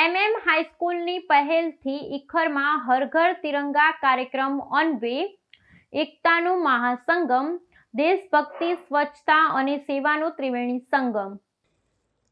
MM હાઈસ્કૂલની પહેલથી ઇખરમાં હરઘર તિરંગા કાર્યક્રમ અન્વે એકતાનું મહાસંગમ, દેશભક્તિ, સ્વચ્છતા અને સેવાનું ત્રિવેણી સંગમ.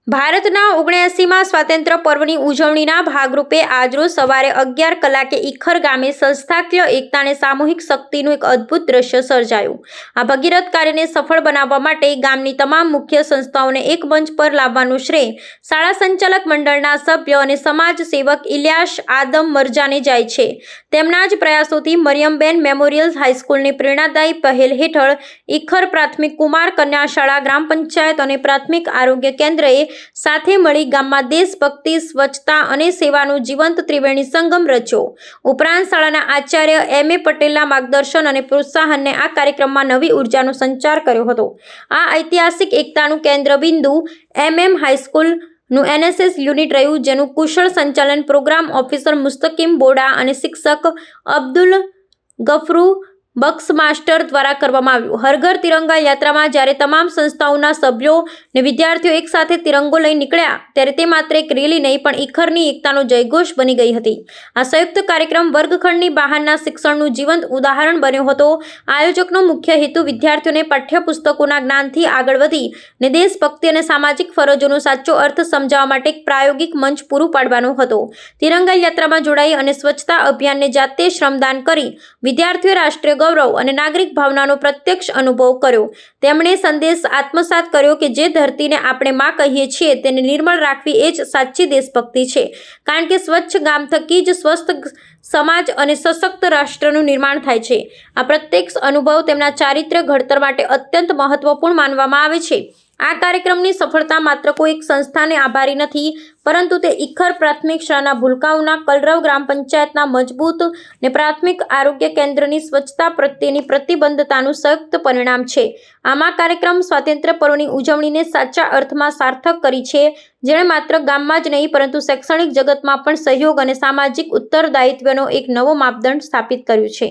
ભારતના ઓગણએસીમાં સ્વાતંત્ર્ય પર્વની ઉજવણીના ભાગરૂપે આજરોજ સવારે અગિયાર કલાકે ઇખર ગામે સંસ્થાકીય એકતા અને સામૂહિક શક્તિનું એક અદ્ભુત દ્રશ્ય સર્જાયું. આ ભગીરથ કાર્યને સફળ બનાવવા માટે ગામની તમામ મુખ્ય સંસ્થાઓને એક મંચ પર લાવવાનું શ્રેય શાળા સંચાલક મંડળના સભ્ય અને સમાજ સેવક ઇલિયાસ આદમ મરજાને જાય છે. તેમના જ પ્રયાસોથી મરિયમબેન મેમોરિયલ હાઈસ્કૂલની પ્રેરણાદાયી પહેલ હેઠળ ઇખર પ્રાથમિક કુમાર કન્યા શાળા ગ્રામ પંચાયત અને પ્રાથમિક આરોગ્ય કેન્દ્રએ સાથે મળી ગામમાં દેશભક્તિ, સ્વચ્છતા અને સેવાનું જીવંત ત્રિવેણી સંગમ રચ્યો. ઉપરાંત શાળાના આચાર્ય એમ. એ. પટેલના માર્ગદર્શન અને પ્રોત્સાહનને આ કાર્યક્રમમાં નવી ઉર્જાનો સંચાર કર્યો હતો. આ ઐતિહાસિક એકતાનું કેન્દ્રબિંદુ એમ. એમ. હાઈસ્કૂલનું એનએસએસ યુનિટ રહ્યું, જેનું કુશળ સંચાલન પ્રોગ્રામ ઓફિસર મુસ્તકીમ બોડા અને શિક્ષક અબ્દુલ ગફરુ બક્સ માસ્ટર દ્વારા કરવામાં આવ્યું. હરઘર તિરંગા યાત્રામાં જ્યારે તમામ સંસ્થાઓના સભ્યો ને વિદ્યાર્થીઓ એકસાથે તિરંગો લઈ નીકળ્યા, ત્યારે તે માત્ર એક રેલી નહીં, પણ ઈખરની એકતાનો જયઘોષ બની ગઈ હતી. આ સંયુક્ત કાર્યક્રમ વર્ગખંડની બહારના શિક્ષણનું જીવંત ઉદાહરણ બન્યો હતો. આયોજકનો મુખ્ય હેતુ વિદ્યાર્થીઓને પાઠ્યપુસ્તકોના જ્ઞાનથી આગળ વધી ને દેશભક્તિ અને સામાજિક ફરજોનો સાચો અર્થ સમજાવવા માટે એક પ્રાયોગિક મંચ પૂરું પાડવાનો હતો. તિરંગા યાત્રામાં જોડાઈ અને સ્વચ્છતા અભિયાનને જાતે શ્રમદાન કરી વિદ્યાર્થીઓ રાષ્ટ્રીય ગૌરવ અને નાગરિક ભાવનાનો પ્રત્યક્ષ અનુભવ કર્યો. તેમણે સંદેશ આત્મસાત કર્યો કે જે ધરતીને આપણે માં કહીએ છીએ તેને નિર્મળ રાખવી એ જ સાચી દેશભક્તિ છે. કારણ કે સ્વચ્છ ગામ થકી જ સ્વસ્થ સમાજ અને સશક્ત રાષ્ટ્રનું નિર્માણ થાય છે. આ પ્રત્યક્ષ અનુભવ તેમના ચારિત્ર્ય ઘડતર માટે અત્યંત મહત્વપૂર્ણ માનવામાં આવે છે. આ કાર્યક્રમની સફળતા માત્ર કોઈ એક સંસ્થાને આભારી નથી, પરંતુ તે ઇખર પ્રાથમિક શાળાના ભૂલકાઓના કલરવ ગ્રામ પંચાયતના મજબૂત ને પ્રાથમિક આરોગ્ય કેન્દ્રની સ્વચ્છતા પ્રત્યેની પ્રતિબદ્ધતાનું સંયુક્ત પરિણામ છે. આમાં કાર્યક્રમ સ્વાતંત્ર્ય પર્વની ઉજવણીને સાચા અર્થમાં સાર્થક કરી છે. જેણે માત્ર ગામમાં જ નહીં, પરંતુ શૈક્ષણિક જગતમાં પણ સહયોગ અને સામાજિક ઉત્તરદાયિત્વનો એક નવો માપદંડ સ્થાપિત કર્યું છે.